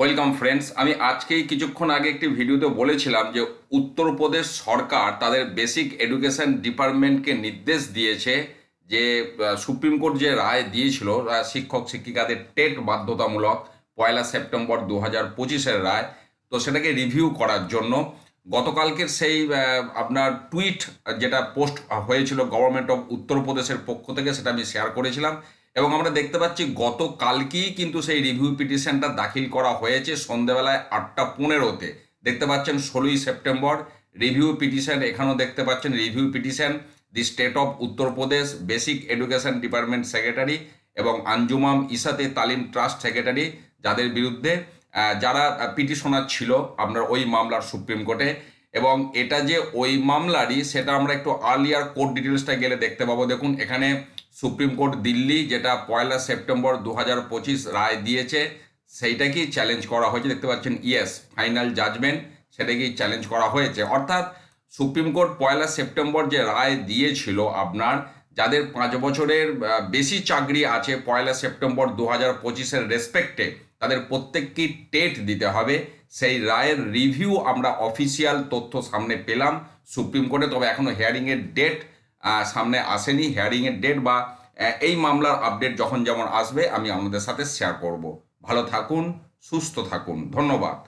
Welcome friends আমি আজকেই কিছুক্ষণ আগে একটি ভিডিওতে বলেছিলাম যে উত্তরপ্রদেশ সরকার তাদের বেসিক এডুকেশন ডিপার্টমেন্টকে নির্দেশ দিয়েছে যে সুপ্রিম কোর্ট যে রায় দিয়েছিল শিক্ষক শিক্ষিকাদের টেট বাধ্যতামূলক পয়লা সেপ্টেম্বর দু হাজার পঁচিশের রায়, তো সেটাকে রিভিউ করার জন্য গতকালকের সেই আপনার টুইট যেটা পোস্ট হয়েছিল গভর্নমেন্ট অফ উত্তরপ্রদেশের পক্ষ থেকে, সেটা আমি শেয়ার করেছিলাম। এবং আমরা দেখতে পাচ্ছি গতকালকেই কিন্তু সেই রিভিউ পিটিশনটা দাখিল করা হয়েছে সন্ধেবেলায় আটটা পনেরোতে। দেখতে পাচ্ছেন ষোলোই সেপ্টেম্বর রিভিউ পিটিশন এখানেও দেখতে পাচ্ছেন review petition the state of Uttar Pradesh basic education department secretary এবং আঞ্জুমাম ইসাতে তালিম ট্রাস্ট সেক্রেটারি যাদের বিরুদ্ধে যারা পিটিশনার ছিল আপনার ওই মামলার সুপ্রিম কোর্টে। এবং এটা যে ওই মামলারই, সেটা আমরা একটু আর্লিয়ার কোর্ট ডিটেলসটা গেলে দেখতে পাবো। দেখুন, এখানে সুপ্রিম কোর্ট দিল্লি যেটা পয়লা সেপ্টেম্বর দু হাজার পঁচিশ রায় দিয়েছে, সেইটাকেই চ্যালেঞ্জ করা হয়েছে। দেখতে পাচ্ছেন ইয়েস ফাইনাল জাজমেন্ট সেটাকেই চ্যালেঞ্জ করা হয়েছে। অর্থাৎ সুপ্রিম কোর্ট পয়লা সেপ্টেম্বর যে রায় দিয়েছিল আপনার, যাদের পাঁচ বছরের বেশি চাকরি আছে পয়লা সেপ্টেম্বর দু হাজার পঁচিশের রেসপেক্টে তাদের প্রত্যেককেই টেট দিতে হবে। সেই রায়ের রিভিউ আমরা অফিসিয়াল তথ্য সামনে পেলাম সুপ্রিম কোর্টে, তবে এখনও হিয়ারিংয়ের ডেট সামনে আসেনি হেয়ারিংয়ের ডেট বা এই মামলার আপডেট যখন যেমন আসবে, আমি আপনাদের সাথে শেয়ার করব। ভালো থাকুন, সুস্থ থাকুন। ধন্যবাদ।